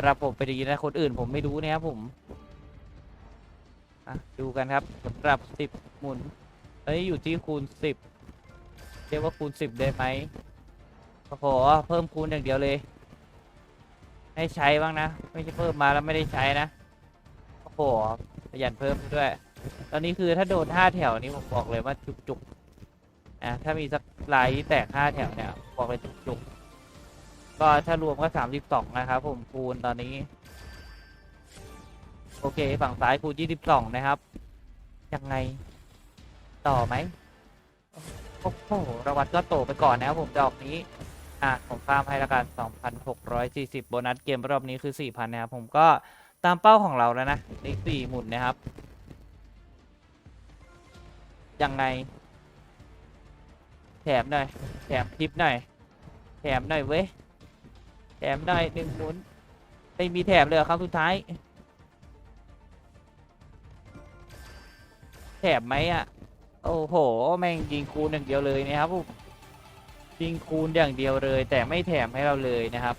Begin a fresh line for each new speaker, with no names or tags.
ำหรับผมไปดีนะคนอื่นผมไม่รู้นะครับผมอะดูกันครับสำหรับสิบหมุนเฮ้ยอยู่ที่คูณสิบเรียกว่าคูณสิบได้ไหมโอ้โหเพิ่มคูณอย่างเดียวเลย ให้ใช้บ้างนะ ไม่ใช่เพิ่มมาแล้วไม่ได้ใช้นะโอ้โหประหยัดเพิ่มด้วย ตอนนี้คือถ้าโดนห้าแถวนี้ผมบอกเลยว่าจุกๆอะถ้ามีสักลายที่แตกห้าแถวเนี่ยบอกเลยจุกๆก็ ก็ถ้ารวมก็สามสิบสองนะครับผมคูณตอนนี้ โอเค ฝั่งซ้ายคูณยี่สิบสองนะครับ ยังไงต่อไหมโอ้โหรางวัลก็โตไปก่อนนะครับผมดอกนี้ อะผมข้ามให้ละกัน2,640โบนัสเกมรอบนี้คือ4,000นนะครับผมก็ตามเป้าของเราแล้วนะอีก4หมุนนะครับ ยังไง แถมหน่อย แถมทิปหน่อย แถมหน่อยเว้ย แถมได้หนึ่งหมุนไม่มีแถมเลยครับสุดท้าย แถมไหมอะ โอ้โห แม่งยิงคูณอย่างเดียวเลยนะครับผมยิงคูณอย่างเดียวเลย แต่ไม่แถมให้เราเลยนะครับ